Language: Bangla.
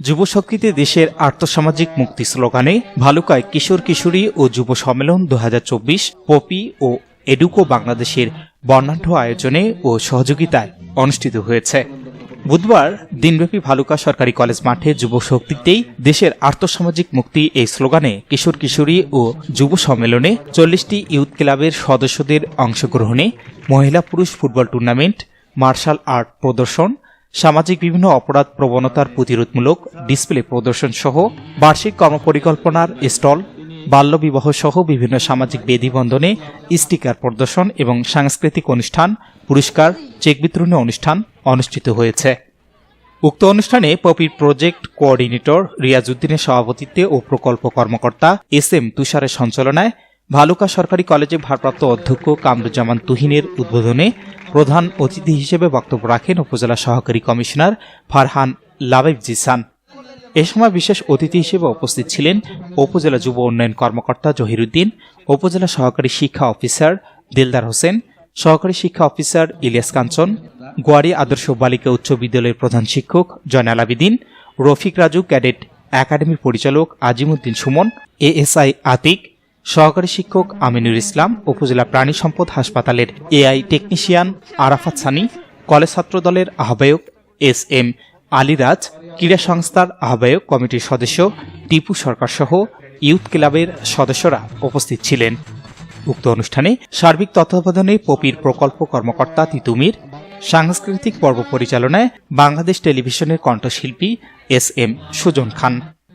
যুবশক্তিতে দেশের আর্থসামাজিক মুক্তি স্লোগানে ভালুকায় কিশোর কিশোরী ও যুব সম্মেলন দু হাজার চব্বিশ, পপি ও এডুকো বাংলাদেশের বর্ণাঢ্য আয়োজনে ও সহযোগিতায় অনুষ্ঠিত হয়েছে। বুধবার দিনব্যাপী ভালুকা সরকারি কলেজ মাঠে যুব শক্তিতেই দেশের আর্থসামাজিক মুক্তি এই স্লোগানে কিশোর কিশোরী ও যুব সম্মেলনে চল্লিশটি ইউথ ক্লাবের সদস্যদের অংশগ্রহণে মহিলা পুরুষ ফুটবল টুর্নামেন্ট, মার্শাল আর্ট প্রদর্শন সামাজিক বিভিন্ন অপরাধ প্রবণতার প্রতিরোধমূলক ডিসপ্লে প্রদর্শন সহ বার্ষিক কর্মপরিকল্পনার স্টল, বাল্যবিবাহ সহ বিভিন্ন সামাজিক বেদিবন্ধনে স্টিকার প্রদর্শন এবং সাংস্কৃতিক অনুষ্ঠান, পুরস্কার, চেক বিতরণী অনুষ্ঠান অনুষ্ঠিত হয়েছে। উক্ত অনুষ্ঠানে পপির প্রজেক্ট কোঅর্ডিনেটর রিয়াজউদ্দিনের সভাপতিত্বে ও প্রকল্প কর্মকর্তা এস এম তুষারের সঞ্চালনায় ভালুকা সরকারি কলেজে ভারপ্রাপ্ত অধ্যক্ষ কামরুজ্জামান তুহিনের উদ্বোধনে প্রধান অতিথি হিসেবে বক্তব্য রাখেন উপজেলা সহকারী কমিশনার ফারহান লাবেব জিসান এ সময় বিশেষ অতিথি হিসেবে উপস্থিত ছিলেন উপজেলা যুব উন্নয়ন কর্মকর্তা জহিরুদ্দিন, উপজেলা সহকারী শিক্ষা অফিসার দিলদার হোসেন, সহকারী শিক্ষা অফিসার ইলিয়াস কাঞ্চন, গোয়ারি আদর্শ বালিকা উচ্চ বিদ্যালয়ের প্রধান শিক্ষক জয়নাল আবিদিন, রফিক রাজু ক্যাডেট একাডেমির পরিচালক আজিমুদ্দিন সুমন, এএসআই আতিক সহকারী শিক্ষক আমিনুর ইসলাম উপজেলা প্রাণী সম্পদ হাসপাতালের AI technician Arafat Sani, college ছাত্র দলের আহ্বায়ক এস এম আলিরাজ, ক্রীড়া সংস্থার আহ্বায়ক কমিটির সদস্য টিপু সরকার সহ ইউথ ক্লাবের সদস্যরা উপস্থিত ছিলেন। উক্ত অনুষ্ঠানে সার্বিক তত্ত্বাবধানে পপির প্রকল্প কর্মকর্তা তিতুমির সাংস্কৃতিক পর্ব পরিচালনায় বাংলাদেশ টেলিভিশনের কণ্ঠশিল্পী S M Sujan Khan.